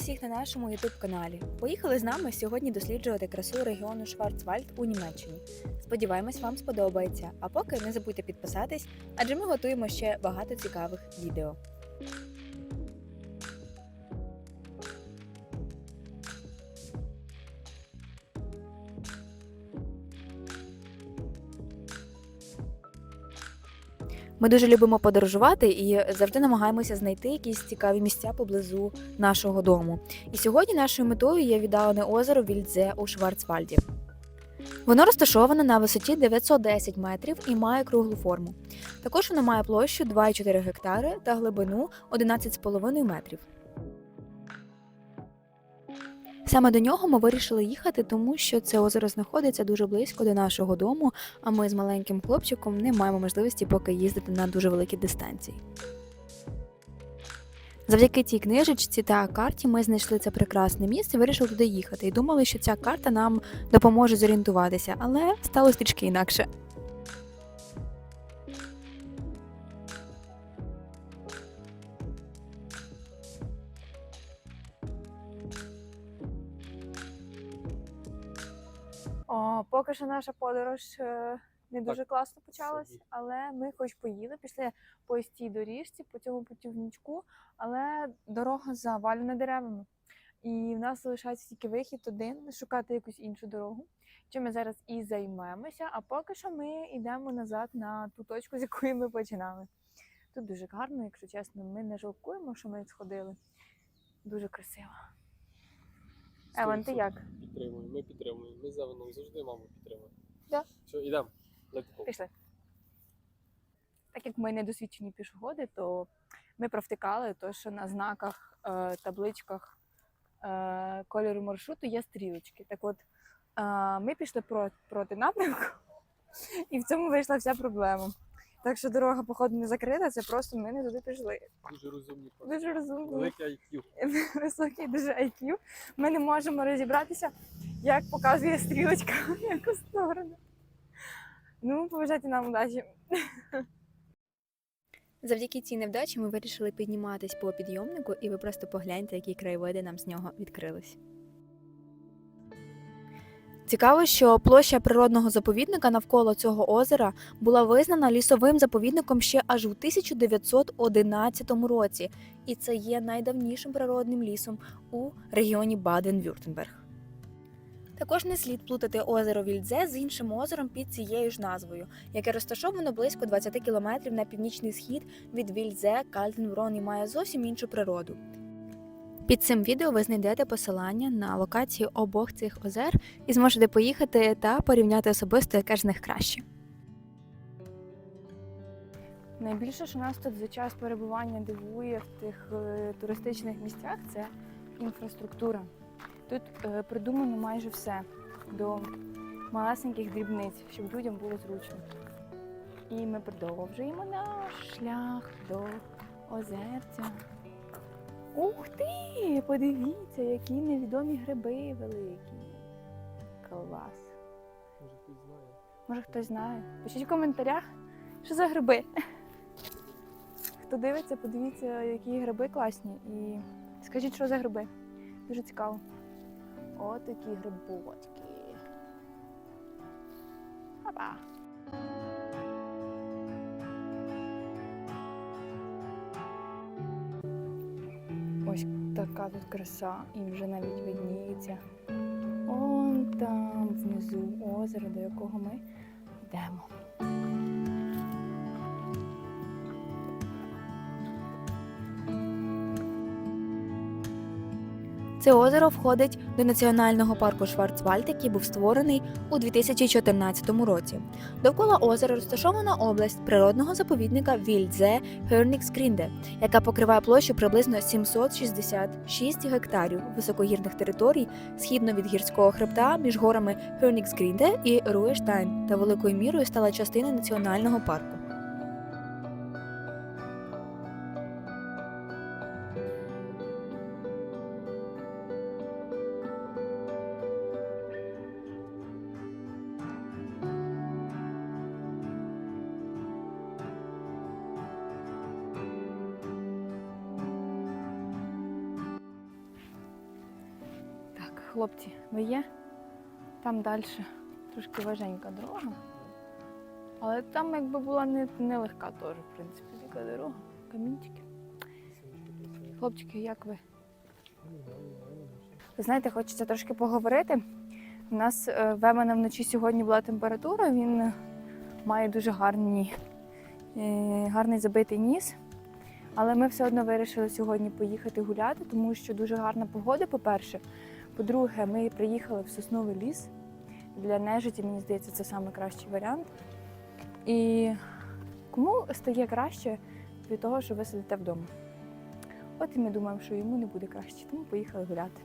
Усіх на нашому youtube каналі. Поїхали з нами сьогодні досліджувати красу регіону Шварцвальд у Німеччині. Сподіваємось, вам сподобається. А поки не забудьте підписатись, адже ми готуємо ще багато цікавих відео. Ми дуже любимо подорожувати і завжди намагаємося знайти якісь цікаві місця поблизу нашого дому. І сьогодні нашою метою є віддалене озеро Вільдзе у Шварцвальді. Воно розташоване на висоті 910 метрів і має круглу форму. Також воно має площу 2,4 гектари та глибину 11,5 метрів. Саме до нього ми вирішили їхати, тому що це озеро знаходиться дуже близько до нашого дому, а ми з маленьким хлопчиком не маємо можливості поки їздити на дуже великі дистанції. Завдяки цій книжечці та карті ми знайшли це прекрасне місце, вирішили туди їхати і думали, що ця карта нам допоможе зорієнтуватися, але сталося трішки інакше. О, поки що наша подорож е, не дуже класно почалась, але ми хоч поїли, пішли по цій доріжці, по цьому путівничку, але дорога завалена деревами. І в нас залишається тільки вихід один шукати якусь іншу дорогу. Чим ми зараз і займемося, а поки що ми йдемо назад на ту точку, з якої ми починали. Тут дуже гарно, якщо чесно, ми не жалкуємо, що ми сходили. Дуже красиво. Еван, ти як? Підтримуємо, ми підтримуємо. Ми з Еваном завжди маму підтримуємо. Да. Що, йдемо? Пішли. Так як ми не досвідчені пішоходи, то ми провтикали, то що на знаках, е, табличках е, кольору маршруту є стрілочки. Так от е, ми пішли про, проти напрямку, і в цьому вийшла вся проблема. Так що дорога, походу, не закрита, це просто ми не туди пішли. Дуже розумні. Дуже розумно. Великий IQ. Високий дуже IQ. Ми не можемо розібратися, як показує стрілочка в яку сторону. Ну, побажайте нам удачі. Завдяки цій невдачі ми вирішили підніматись по підйомнику, і ви просто погляньте, які краєвиди нам з нього відкрились. Цікаво, що площа природного заповідника навколо цього озера була визнана лісовим заповідником ще аж у 1911 році, і це є найдавнішим природним лісом у регіоні Баден-Вюртемберг. Також не слід плутати озеро Вільдзе з іншим озером під цією ж назвою, яке розташовано близько 20 кілометрів на північний схід від Вільдзе Кальтенброн і має зовсім іншу природу. Під цим відео ви знайдете посилання на локації обох цих озер і зможете поїхати та порівняти особисто, яке ж з них краще. Найбільше, що нас тут за час перебування дивує в тих е, туристичних місцях, це інфраструктура. Тут е, придумано майже все до малесеньких дрібниць, щоб людям було зручно. І ми продовжуємо наш шлях до озерця. Ух ти! Подивіться, які невідомі гриби великі. Клас. Може хтось знає. Може хтось знає. Пишіть в коментарях, що за гриби. Хто дивиться, подивіться, які гриби класні. І скажіть, що за гриби. Дуже цікаво. О, такі грибочки. Опа. Ось така тут краса, і вже навіть видніється. Он там внизу озеро, до якого ми йдемо. Це озеро входить до національного парку Шварцвальд, який був створений у 2014 році. Довкола озера розташована область природного заповідника Вільдзе Гернікскрінде, яка покриває площу приблизно 766 гектарів високогірних територій східно від гірського хребта між горами Гернікскрінде і Руештайн та великою мірою стала частиною національного парку. Хлопці, ви є? Там далі трошки важенька дорога. Але там якби була не, легка теж, в принципі, така дорога, камінчики. Хлопчики, як ви? Ви знаєте, хочеться трошки поговорити. У нас е, в вночі сьогодні була температура, він має дуже гарні, е, гарний забитий ніс. Але ми все одно вирішили сьогодні поїхати гуляти, тому що дуже гарна погода, по-перше. По-друге, ми приїхали в сосновий ліс. Для нежиті, мені здається, це найкращий варіант. І кому стає краще від того, що ви сидите вдома? От і ми думаємо, що йому не буде краще, тому поїхали гуляти.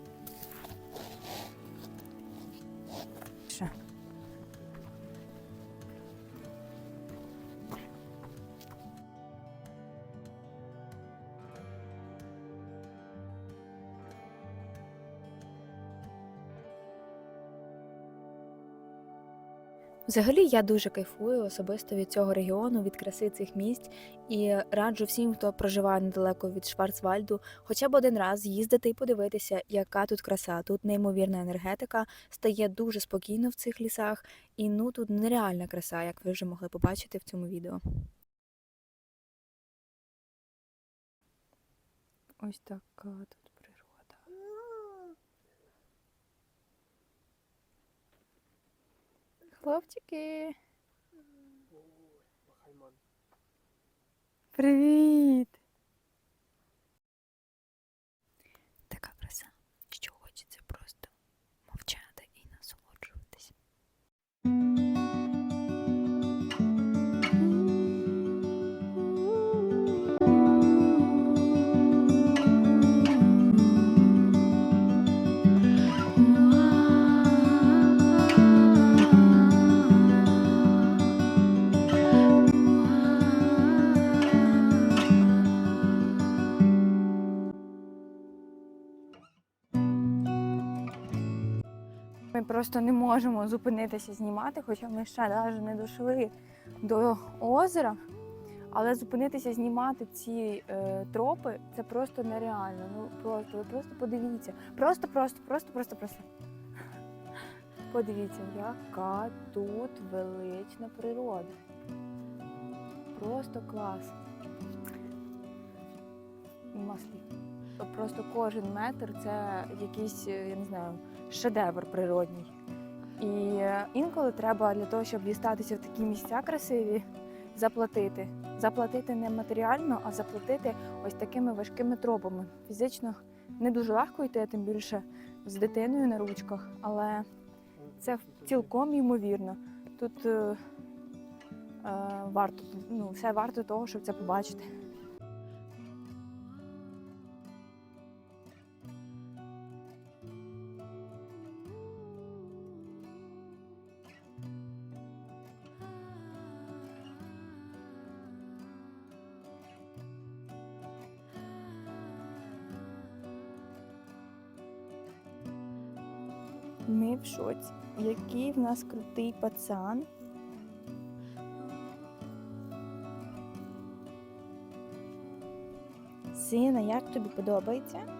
Взагалі я дуже кайфую особисто від цього регіону, від краси цих місць і раджу всім, хто проживає недалеко від Шварцвальду, хоча б один раз їздити і подивитися, яка тут краса. Тут неймовірна енергетика, стає дуже спокійно в цих лісах, і ну тут нереальна краса, як ви вже могли побачити в цьому відео. Ось така тут природа. Хлопчики, привіт! Ми просто не можемо зупинитися знімати, хоча ми ще навіть не дійшли до озера. Але зупинитися знімати ці е, тропи це просто нереально. Ну просто ви просто подивіться. Просто, просто, просто, просто, просто. Подивіться, яка тут велична природа. Просто клас. Нема слів. Просто кожен метр це якийсь, е, я не знаю, шедевр природній. І інколи треба для того, щоб дістатися в такі місця красиві, заплатити. Заплатити не матеріально, а заплатити ось такими важкими тропами. Фізично не дуже легко йти, тим більше з дитиною на ручках, але це цілком ймовірно. Тут е, е, варто, ну, все варто того, щоб це побачити. Ми в шоці. Який в нас крутий пацан. Сина, як тобі подобається?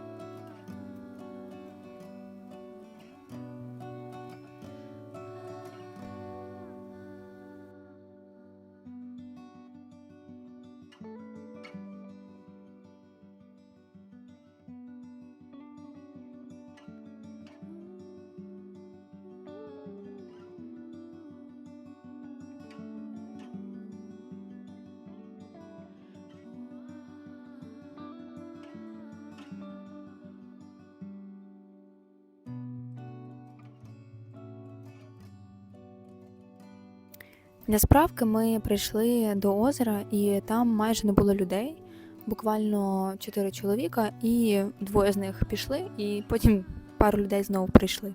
Для справки ми прийшли до озера, і там майже не було людей. Буквально чотири чоловіка, і двоє з них пішли, і потім пару людей знову прийшли.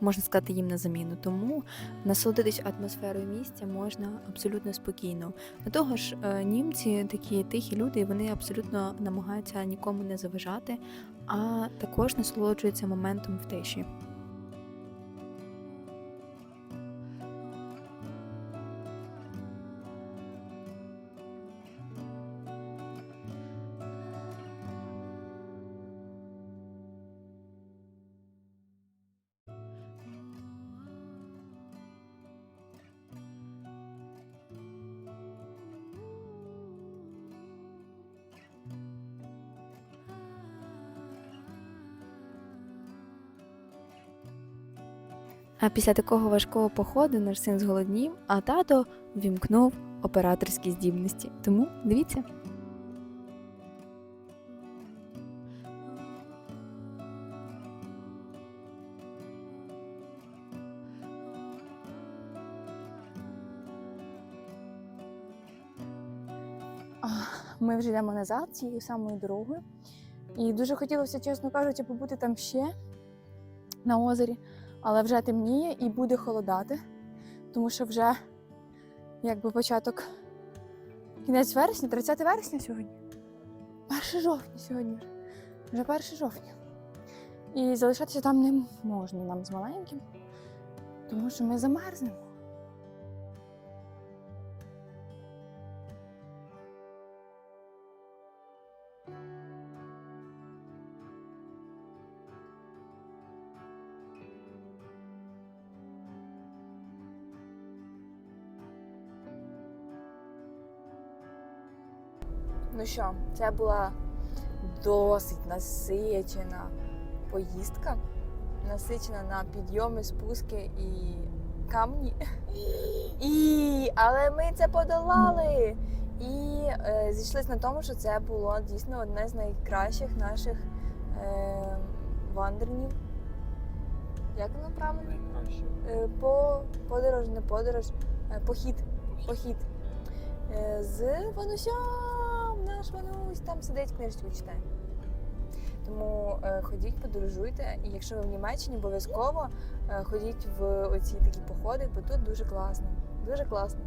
Можна сказати, їм на заміну. Тому насолодитись атмосферою місця можна абсолютно спокійно. До того ж, е, німці такі тихі люди, вони абсолютно намагаються нікому не заважати, а також насолоджуються моментом в тиші. А після такого важкого походу наш син зголоднів, а тато вімкнув операторські здібності. Тому дивіться. Ми вже йдемо назад цією самою дорогою. І дуже хотілося, чесно кажучи, побути там ще на озері, але вже темніє і буде холодати, тому що вже якби початок кінець вересня, 30 вересня сьогодні. 1 жовтня сьогодні. вже. Вже 1 жовтня. І залишатися там не можна нам з маленьким, тому що ми замерзнемо. Ну що, це була досить насичена поїздка. Насичена на підйоми, спуски і камні. І... Але ми це подолали. І е, зійшлися на тому, що це було дійсно одне з найкращих наших е, вандернів. Як воно правильно? Найкраще. Е, по подорож, не подорож, е, похід. Похід. Е, з Ванусям, наш там сидить, книжечку читає. Тому е, ходіть, подорожуйте, і якщо ви в Німеччині, обов'язково е, ходіть в оці такі походи, бо тут дуже класно. Дуже класно.